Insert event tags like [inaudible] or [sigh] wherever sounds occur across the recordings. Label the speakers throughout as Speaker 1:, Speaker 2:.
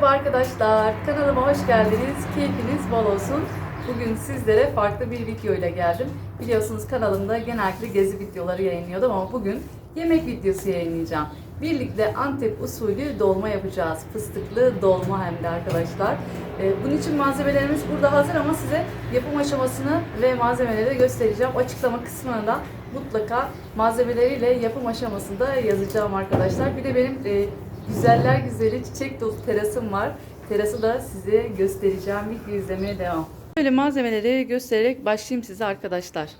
Speaker 1: Merhaba arkadaşlar, kanalıma hoş geldiniz. Keyfiniz bol olsun. Bugün sizlere farklı bir video ile geldim. Biliyorsunuz kanalımda genellikle gezi videoları yayınlıyordum ama bugün yemek videosu yayınlayacağım. Birlikte Antep usulü dolma yapacağız. Fıstıklı dolma hem de arkadaşlar. Ee, Bunun için malzemelerimiz burada hazır ama size yapım aşamasını ve malzemeleri de göstereceğim. Açıklama kısmına da mutlaka malzemeleriyle yapım aşamasını da yazacağım arkadaşlar. Bir de benim e, güzeller güzeli çiçek dolu terasım var. Terası da size göstereceğim. Video izlemeye devam. Böyle malzemeleri göstererek başlayayım size arkadaşlar.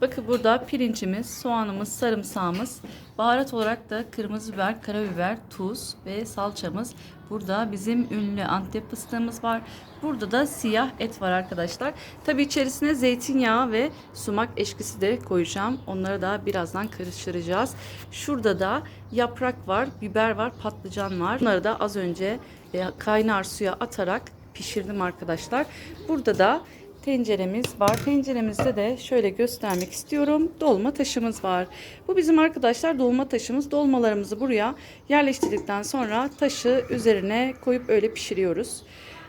Speaker 1: Bakın burada pirincimiz, soğanımız, sarımsağımız, baharat olarak da kırmızı biber, karabiber, tuz ve salçamız. Burada bizim ünlü Antep fıstığımız var. Burada da siyah et var arkadaşlar. Tabi içerisine zeytinyağı ve sumak eşkisi de koyacağım. Onları da birazdan karıştıracağız. Şurada da yaprak var, biber var, patlıcan var. Bunları da az önce e, kaynar suya atarak pişirdim arkadaşlar. Burada da tenceremiz var. Tenceremizde de şöyle göstermek istiyorum. Dolma taşımız var. Bu bizim arkadaşlar dolma taşımız. Dolmalarımızı buraya yerleştirdikten sonra taşı üzerine koyup öyle pişiriyoruz.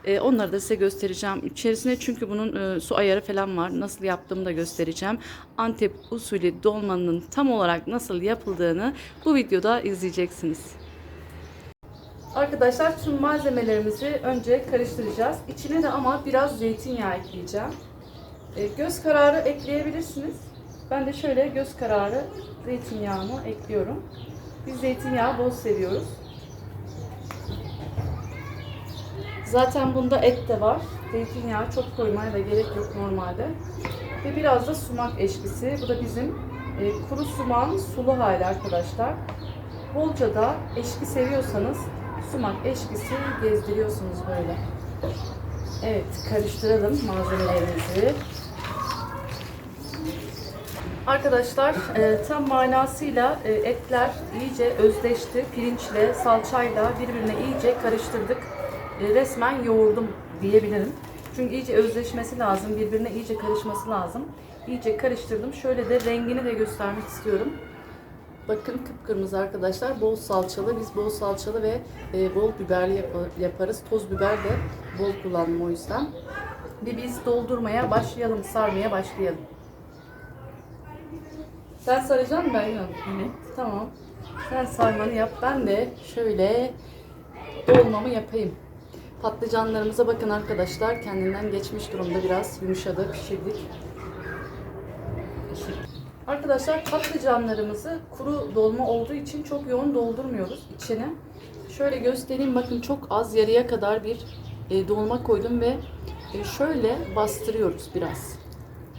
Speaker 1: Ee, onları da size göstereceğim. İçerisine çünkü bunun e, su ayarı falan var. Nasıl yaptığımı da göstereceğim. Antep usulü dolmanın tam olarak nasıl yapıldığını bu videoda izleyeceksiniz. Arkadaşlar tüm malzemelerimizi önce karıştıracağız. İçine de ama biraz zeytinyağı ekleyeceğim. E, göz kararı ekleyebilirsiniz. Ben de şöyle göz kararı zeytinyağını ekliyorum. Biz zeytinyağı bol seviyoruz. Zaten bunda et de var. Zeytinyağı çok koymaya da gerek yok normalde. Ve biraz da sumak eşkisi. Bu da bizim e, kuru sumağın sulu hali arkadaşlar. Bolca da eşki seviyorsanız sumak eşkisi gezdiriyorsunuz böyle. Evet karıştıralım malzemelerimizi. Arkadaşlar e, tam manasıyla e, etler iyice özleşti. Pirinçle, salçayla birbirine iyice karıştırdık. E, resmen yoğurdum diyebilirim. Çünkü iyice özleşmesi lazım, birbirine iyice karışması lazım. İyice karıştırdım. Şöyle de rengini de göstermek istiyorum. Bakın kıpkırmızı arkadaşlar. Bol salçalı. Biz bol salçalı ve e, bol biberli yap- yaparız. Toz biber de bol kullandım o yüzden. Ve biz doldurmaya başlayalım, sarmaya başlayalım. Sen saracaksın mı Beryan? Evet. Tamam. Sen sarmanı yap. Ben de şöyle dolmamı yapayım. Patlıcanlarımıza bakın arkadaşlar. Kendinden geçmiş durumda biraz yumuşadı. Pişirdik. Arkadaşlar patlıcanlarımızı kuru dolma olduğu için çok yoğun doldurmuyoruz içine. Şöyle göstereyim bakın çok az yarıya kadar bir e, dolma koydum ve e, şöyle bastırıyoruz biraz.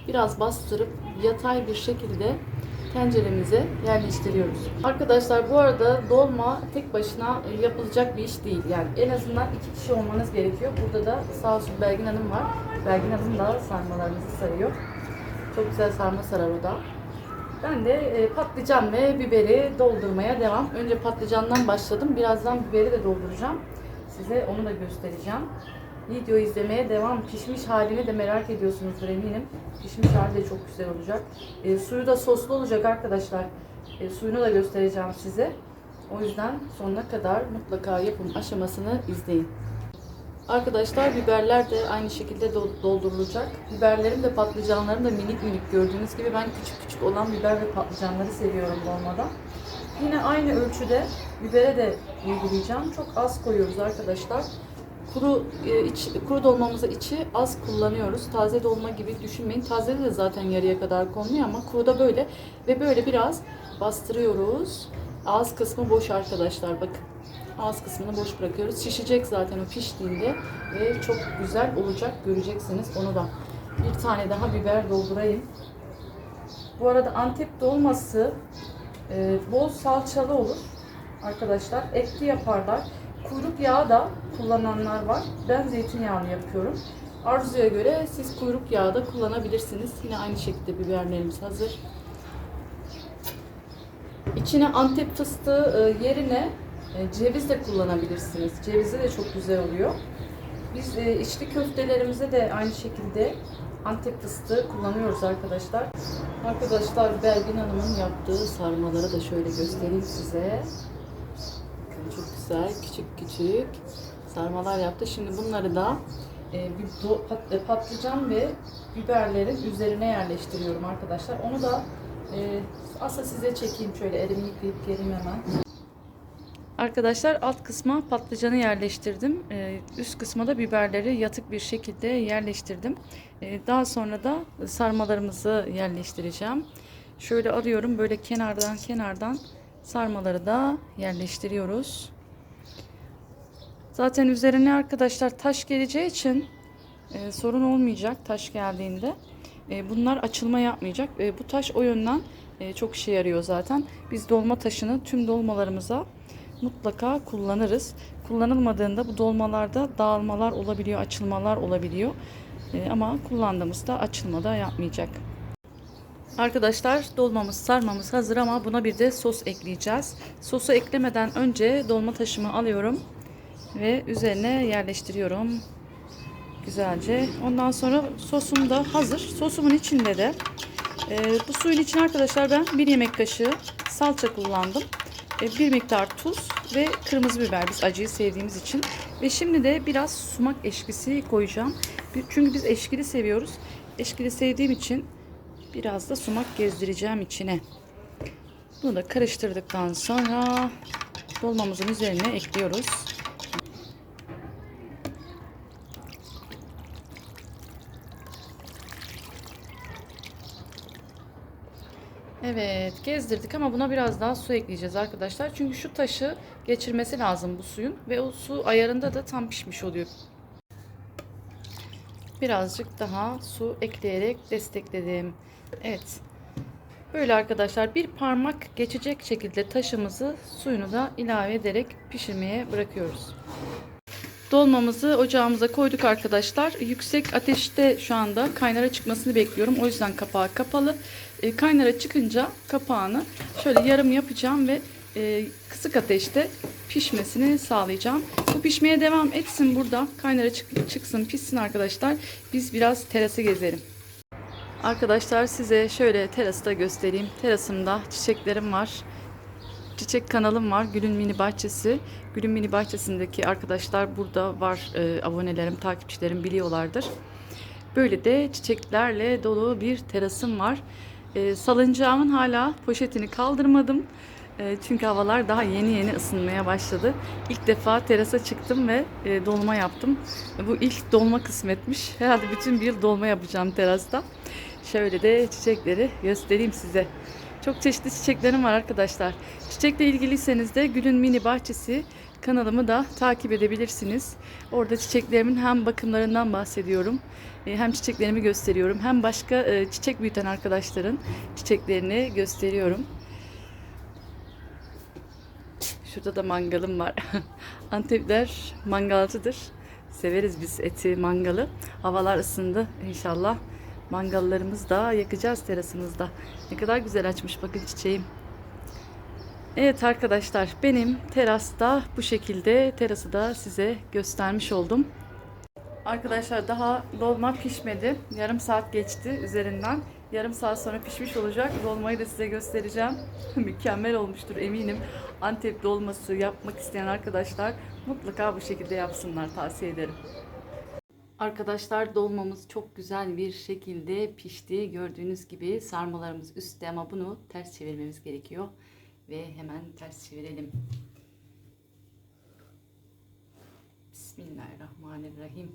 Speaker 1: Biraz bastırıp yatay bir şekilde tenceremize yerleştiriyoruz. Arkadaşlar bu arada dolma tek başına yapılacak bir iş değil. Yani en azından iki kişi olmanız gerekiyor. Burada da sağ olsun Belgin Hanım var. Belgin Hanım da sarmalarımızı sarıyor. Çok güzel sarma sarar o da. Ben de e, patlıcan ve biberi doldurmaya devam. Önce patlıcandan başladım. Birazdan biberi de dolduracağım. Size onu da göstereceğim. Video izlemeye devam. Pişmiş halini de merak ediyorsunuzdur eminim. Pişmiş hali de çok güzel olacak. E, suyu da soslu olacak arkadaşlar. E, suyunu da göstereceğim size. O yüzden sonuna kadar mutlaka yapım aşamasını izleyin. Arkadaşlar biberler de aynı şekilde do- doldurulacak. Biberlerim de patlıcanlarım da minik minik gördüğünüz gibi ben küçük küçük olan biber ve patlıcanları seviyorum dolmada. Yine aynı ölçüde bibere de uygulayacağım. Çok az koyuyoruz arkadaşlar. Kuru e, iç, kuru dolmamızı içi az kullanıyoruz. Taze dolma gibi düşünmeyin. Taze de zaten yarıya kadar konuluyor ama kuruda böyle ve böyle biraz bastırıyoruz. Ağız kısmı boş arkadaşlar bakın. Ağız kısmını boş bırakıyoruz. Şişecek zaten o piştiğinde ve çok güzel olacak göreceksiniz onu da. Bir tane daha biber doldurayım. Bu arada Antep dolması e, bol salçalı olur arkadaşlar. Etli yaparlar. Kuyruk yağı da kullananlar var. Ben zeytinyağlı yapıyorum. Arzuya göre siz kuyruk yağı da kullanabilirsiniz. Yine aynı şekilde biberlerimiz hazır. İçine Antep fıstığı e, yerine e, ceviz de kullanabilirsiniz. Cevizi de çok güzel oluyor. Biz e, içli köftelerimize de aynı şekilde Antep fıstığı kullanıyoruz arkadaşlar. Arkadaşlar Belgin Hanım'ın yaptığı sarmaları da şöyle göstereyim size. Bakın çok güzel küçük küçük sarmalar yaptı. Şimdi bunları da e, bir patlıcan ve biberlerin üzerine yerleştiriyorum arkadaşlar. Onu da e, aslında size çekeyim şöyle elimi yıkayıp geleyim hemen. Arkadaşlar alt kısma patlıcanı yerleştirdim. Ee, üst kısma da biberleri yatık bir şekilde yerleştirdim. Ee, daha sonra da sarmalarımızı yerleştireceğim. Şöyle alıyorum böyle kenardan kenardan sarmaları da yerleştiriyoruz. Zaten üzerine arkadaşlar taş geleceği için e, sorun olmayacak taş geldiğinde. E, bunlar açılma yapmayacak. E, bu taş o yönden e, çok işe yarıyor zaten. Biz dolma taşını tüm dolmalarımıza mutlaka kullanırız. Kullanılmadığında bu dolmalarda dağılmalar olabiliyor, açılmalar olabiliyor. E, ama kullandığımızda açılma da yapmayacak. Arkadaşlar dolmamız sarmamız hazır ama buna bir de sos ekleyeceğiz. Sosu eklemeden önce dolma taşımı alıyorum ve üzerine yerleştiriyorum. Güzelce. Ondan sonra sosum da hazır. Sosumun içinde de e, bu suyun içine arkadaşlar ben bir yemek kaşığı salça kullandım. E, bir miktar tuz ve kırmızı biber biz acıyı sevdiğimiz için. Ve şimdi de biraz sumak eşkisi koyacağım. Çünkü biz eşkili seviyoruz. Eşkili sevdiğim için biraz da sumak gezdireceğim içine. Bunu da karıştırdıktan sonra dolmamızın üzerine ekliyoruz. Evet gezdirdik ama buna biraz daha su ekleyeceğiz arkadaşlar. Çünkü şu taşı geçirmesi lazım bu suyun ve o su ayarında da tam pişmiş oluyor. Birazcık daha su ekleyerek destekledim. Evet. Böyle arkadaşlar bir parmak geçecek şekilde taşımızı suyunu da ilave ederek pişirmeye bırakıyoruz. Dolmamızı ocağımıza koyduk arkadaşlar. Yüksek ateşte şu anda kaynara çıkmasını bekliyorum. O yüzden kapağı kapalı. E, kaynara çıkınca kapağını şöyle yarım yapacağım ve e, kısık ateşte pişmesini sağlayacağım. Bu pişmeye devam etsin burada. Kaynara çık- çıksın, pişsin arkadaşlar. Biz biraz terası gezelim. Arkadaşlar size şöyle terası da göstereyim. Terasımda çiçeklerim var. Çiçek kanalım var. Gül'ün Mini Bahçesi. Gül'ün Mini Bahçesi'ndeki arkadaşlar burada var. E, abonelerim, takipçilerim biliyorlardır. Böyle de çiçeklerle dolu bir terasım var. E, salıncağımın hala poşetini kaldırmadım. E, çünkü havalar daha yeni yeni ısınmaya başladı. İlk defa terasa çıktım ve e, dolma yaptım. Bu ilk dolma kısmetmiş. Herhalde bütün bir yıl dolma yapacağım terasta. Şöyle de çiçekleri göstereyim size. Çok çeşitli çiçeklerim var arkadaşlar. Çiçekle ilgiliyseniz de Gül'ün Mini Bahçesi kanalımı da takip edebilirsiniz. Orada çiçeklerimin hem bakımlarından bahsediyorum, e, hem çiçeklerimi gösteriyorum, hem başka e, çiçek büyüten arkadaşların çiçeklerini gösteriyorum. Şurada da mangalım var. [laughs] Antepler mangalcıdır. Severiz biz eti, mangalı. Havalar ısındı inşallah. Mangallarımız da yakacağız terasımızda. Ne kadar güzel açmış bakın çiçeğim. Evet arkadaşlar benim terasta bu şekilde terası da size göstermiş oldum. Arkadaşlar daha dolma pişmedi. Yarım saat geçti üzerinden. Yarım saat sonra pişmiş olacak. Dolmayı da size göstereceğim. [laughs] Mükemmel olmuştur eminim. Antep dolması yapmak isteyen arkadaşlar mutlaka bu şekilde yapsınlar tavsiye ederim. Arkadaşlar dolmamız çok güzel bir şekilde pişti. Gördüğünüz gibi sarmalarımız üstte ama bunu ters çevirmemiz gerekiyor. Ve hemen ters çevirelim. Bismillahirrahmanirrahim.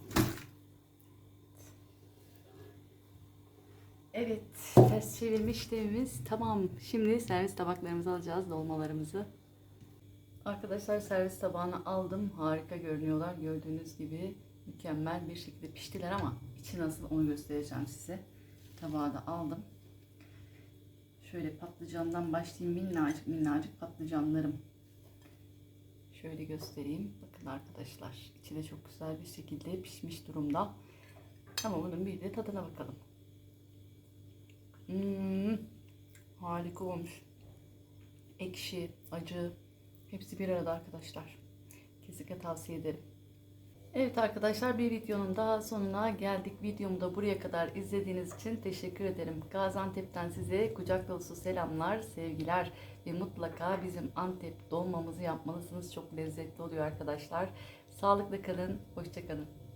Speaker 1: Evet, ters çevirme işlemimiz tamam. Şimdi servis tabaklarımızı alacağız, dolmalarımızı. Arkadaşlar servis tabağını aldım. Harika görünüyorlar. Gördüğünüz gibi mükemmel bir şekilde piştiler ama içi nasıl onu göstereceğim size. Tabağı da aldım. Şöyle patlıcandan başlayayım. Minnacık minnacık patlıcanlarım. Şöyle göstereyim. Bakın arkadaşlar. içi de çok güzel bir şekilde pişmiş durumda. Ama bunun bir de tadına bakalım. Hmm, harika olmuş. Ekşi, acı hepsi bir arada arkadaşlar. Kesinlikle tavsiye ederim. Evet arkadaşlar bir videonun daha sonuna geldik. Videomu da buraya kadar izlediğiniz için teşekkür ederim. Gaziantep'ten size kucak dolusu selamlar, sevgiler ve mutlaka bizim Antep dolmamızı yapmalısınız. Çok lezzetli oluyor arkadaşlar. Sağlıklı kalın, hoşça kalın.